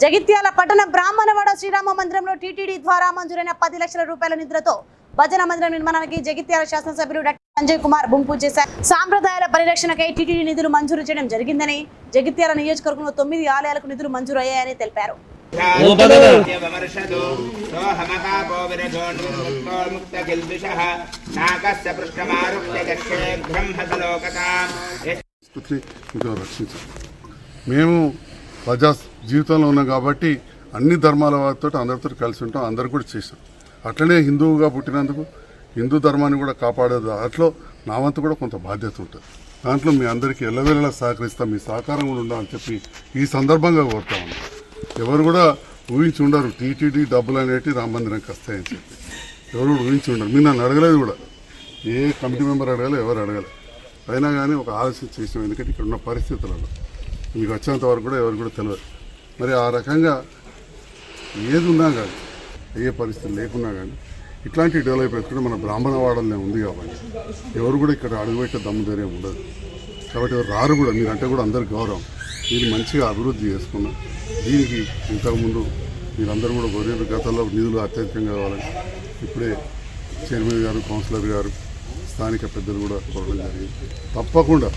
జగిత్యాల పట్టణ బ్రాహ్మణవాడ శ్రీరామ మందిరంలో టీటీడీ ద్వారా మంజూరైన పది లక్షల రూపాయల నిధులతో భజన మందిరం నిర్మాణానికి జగిత్యాల శాసనసభ్యులు డాక్టర్ సంజయ్ కుమార్ భూమి చేశారు. సాంప్రదాయాల పరిరక్షణకై టీటీడీ నిధులు మంజూరు చేయడం జరిగిందని జగిత్యాల నియోజకవర్గంలో తొమ్మిది ఆలయాలకు నిధులు మంజూరు అయ్యాయని తెలిపారు మేము ప్రజా జీవితంలో ఉన్నాం కాబట్టి అన్ని ధర్మాల వారితో అందరితో కలిసి ఉంటాం అందరు కూడా చేసాం అట్లనే హిందువుగా పుట్టినందుకు హిందూ ధర్మాన్ని కూడా కాపాడేది అట్లో నా వంతు కూడా కొంత బాధ్యత ఉంటుంది. దాంట్లో మీ అందరికీ ఎల్లవేళలా సహకరిస్తాం మీ సహకారం కూడా ఉండాలని చెప్పి ఈ సందర్భంగా కోరుతా ఉన్నాం. ఎవరు కూడా ఊహించి ఉండరు టీటీడీ డబ్బులు అనేటివి రామ మందిరంకి వస్తాయని చెప్పి. ఎవరు కూడా ఊహించి ఉండరు. మీరు నన్ను అడగలేదు కూడా. ఏ కమిటీ మెంబర్ అడగలేదు ఎవరు అడగలేదు అయినా కానీ ఒక ఆలోచన చేసాం ఎందుకంటే ఇక్కడ ఉన్న పరిస్థితులలో మీకు వచ్చేంత వరకు కూడా ఎవరు కూడా తెలియదు. మరి ఆ రకంగా ఏది ఉన్నా కానీ ఏ పరిస్థితి లేకున్నా కానీ ఇట్లాంటి డెవలప్ చేసుకుంటే మన బ్రాహ్మణ వాడలనే ఉంది కాబట్టి ఎవరు కూడా ఇక్కడ అడుగుపెట్టే దమ్ము ధైర్యం ఉండదు. కాబట్టి ఎవరు రారు కూడా మీరంటే కూడా అందరు గౌరవం. మీరు మంచిగా అభివృద్ధి చేసుకున్నా దీనికి ఇంతకుముందు మీరందరూ కూడా కోరేరు గతంలో నిధులు అత్యధికంగా కావాలని ఇప్పుడే చైర్మన్ గారు కౌన్సిలర్ గారు స్థానిక పెద్దలు కూడా కోరడం జరిగింది. తప్పకుండా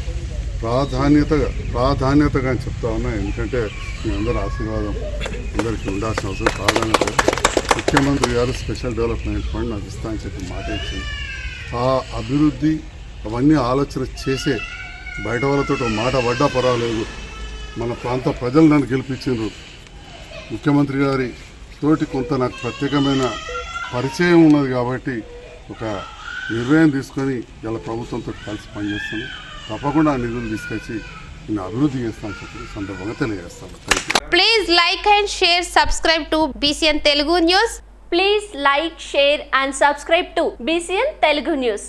ప్రాధాన్యతగా ప్రాధాన్యతగా అని చెప్తా ఉన్నా. ఎందుకంటే మీ అందరూ ఆశీర్వాదం అందరికీ ఉండాల్సిన అవసరం. ప్రాధాన్యత ముఖ్యమంత్రి గారు స్పెషల్ డెవలప్మెంట్ ఫండ్ నాకు ఇస్తా అని చెప్పి మాట ఇచ్చింది. ఆ అభివృద్ధి అవన్నీ ఆలోచన చేసే బయట వాళ్ళతో మాట పడ్డా పర్వాలేదు. మన ప్రాంత ప్రజలు నన్ను గెలిపించారు ముఖ్యమంత్రి గారి తోటి కొంత నాకు ప్రత్యేకమైన పరిచయం ఉన్నది కాబట్టి ఒక నిర్ణయం తీసుకొని ఇలా ప్రభుత్వంతో కలిసి పనిచేస్తున్నాను తప్పకుండా ఆ నిధులు తీసుకొచ్చి నేను అభివృద్ధి చేస్తాను చెప్పి ఈ సందర్భంగా తెలియజేస్తాను thank you Please like and share, subscribe to BCN Telugu News. Please like, share and subscribe to BCN Telugu News.